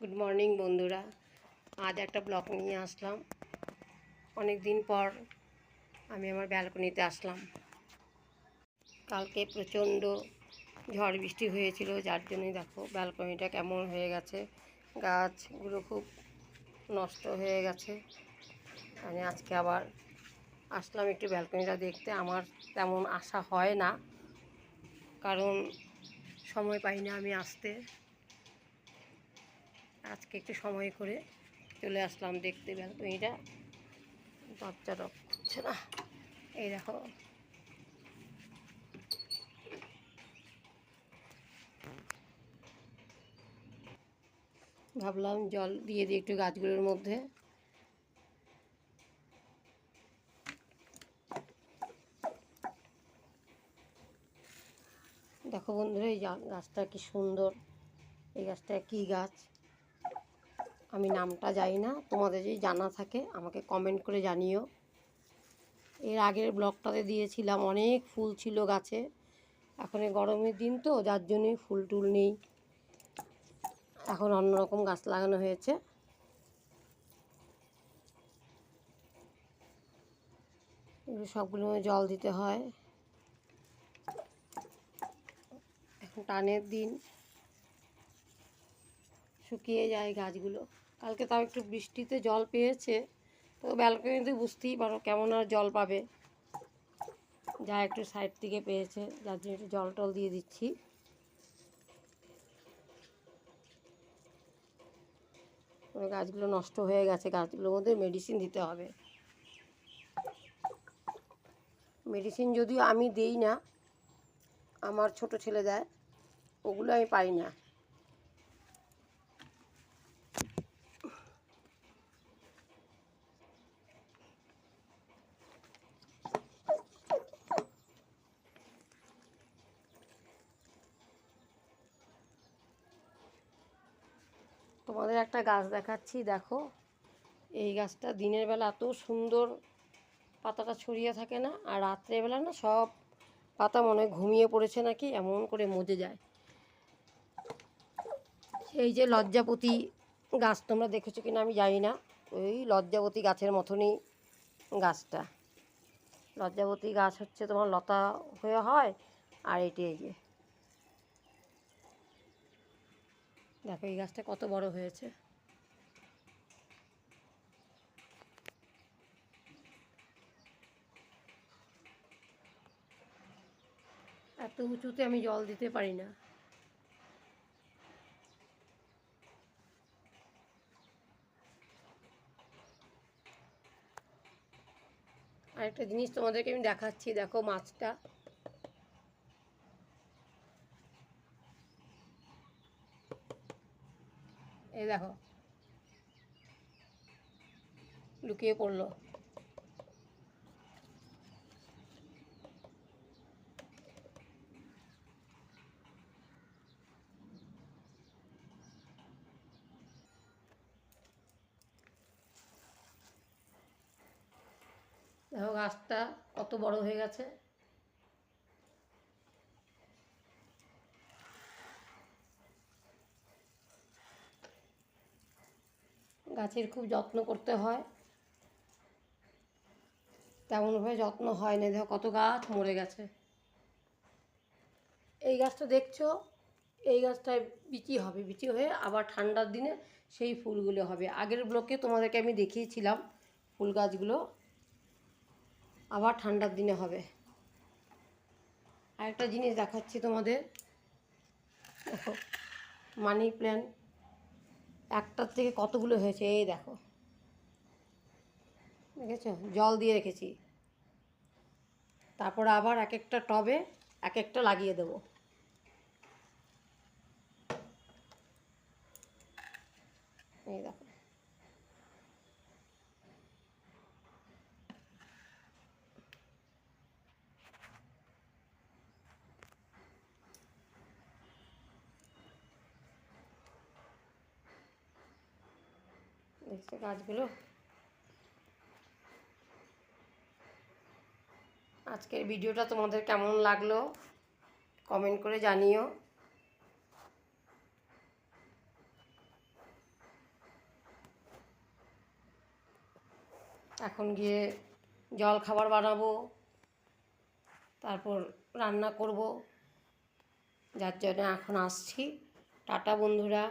Good morning বন্ধুরা। আজ একটা ব্লগ নিয়ে আসলাম। অনেক দিন পর আমি আমার ব্যালকনিতে আসলাম। কালকে প্রচণ্ড ঝড় বৃষ্টি হয়েছিল, যার জন্যই দেখো ব্যালকনিটা কেমন হয়ে গেছে। গাছগুলো খুব নষ্ট হয়ে গেছে। আমি আজকে আবার আসলাম একটু ব্যালকনিটা দেখতে। আমার তেমন আশা হয় না, কারণ সময় পাই না আমি আসতে। আজকে একটু সময় করে চলে আসলাম দেখতে। ব্যালকনিটা বাচ্চারা হচ্ছে না। এই দেখো। ভাবলাম জল দিয়ে দিই একটু গাছগুলোর মধ্যে। দেখো বন্ধুরা, এই গাছটা কি সুন্দর। এই গাছটা কি গাছ? আমি নামটা জানি না, তোমাদের যদি জানা থাকে আমাকে কমেন্ট করে জানিও। এর আগের ব্লগটাতে দিয়েছিলাম, অনেক ফুল ছিল গাছে। এখন গরমের দিন তো, যার জন্যই ফুল টুল নেই। এখন অন্যরকম গাছ লাগানো হয়েছে। এগুলো সবগুলো জল দিতে হয়। এখন টানের দিন। শুকিয়ে যায় গাছগুলো। কালকে তাও একটু বৃষ্টিতে জল পেয়েছে, তো ব্যালকনিতে বুঝতেই পারো কেমন আর জল পাবে। যা একটু সাইড থেকে পেয়েছে, যার জন্য একটু জল টল দিয়ে দিচ্ছি। গাছগুলো নষ্ট হয়ে গেছে, গাছগুলোর মধ্যে মেডিসিন দিতে হবে। মেডিসিন যদিও আমি দেই না, আমার ছোট ছেলে দেয়, ওগুলো আমি পাই না। তোমাদের একটা গাছ দেখাচ্ছি, দেখো। এই গাছটা দিনের বেলা এত সুন্দর পাতাটা ছড়িয়ে থাকে না, আর রাত্রেবেলা না সব পাতা মনে ঘুমিয়ে পড়েছে নাকি, এমন করে মজে যায়। সেই যে লজ্জাপতি গাছ, তোমরা দেখেছ কিনা আমি জানি না। ওই লজ্জাপতি গাছের মতনই গাছটা। লজ্জাপতি গাছ হচ্ছে তোমার লতা হয়ে হয়, আর এটি এই যে। দেখো, এই গাছটা কত বড় হয়েছে। এত উঁচুতে আমি জল দিতে পারি না। আরেকটা জিনিস তোমাদেরকে আমি দেখাচ্ছি, দেখো মাছটা। এই দেখো। লুকিয়ে পড়ল। দেখো গাছটা কত বড় হয়ে গেছে। গাছের খুব যত্ন করতে হয়। তেমনভাবে যত্ন হয় না। দেখো কত গাছ মরে গেছে। এই গাছটা দেখছ? এই গাছটায় বিচি হবে। বিচি হয়ে আবার ঠান্ডার দিনে সেই ফুলগুলো হবে। আগের ব্লকে তোমাদেরকে আমি দেখিয়েছিলাম ফুল গাছগুলো। আবার ঠান্ডার দিনে হবে। আরেকটা জিনিস দেখাচ্ছি তোমাদের। মানি প্ল্যান্ট একটার থেকে কতগুলো হয়েছে? এই দেখো। দেখেছ? জল দিয়ে রেখেছি। তারপর আবার এক একটা টবে এক একটা লাগিয়ে দেব। এই দেখো। হয়েছে গাছগুলো। আজকের ভিডিওটা তোমাদের কেমন লাগল কমেন্ট করে জানিও। এখন গিয়ে জল খাবার বানাবো, তারপর রান্না করব। যার জন্য এখন আসছি। টাটা বন্ধুরা।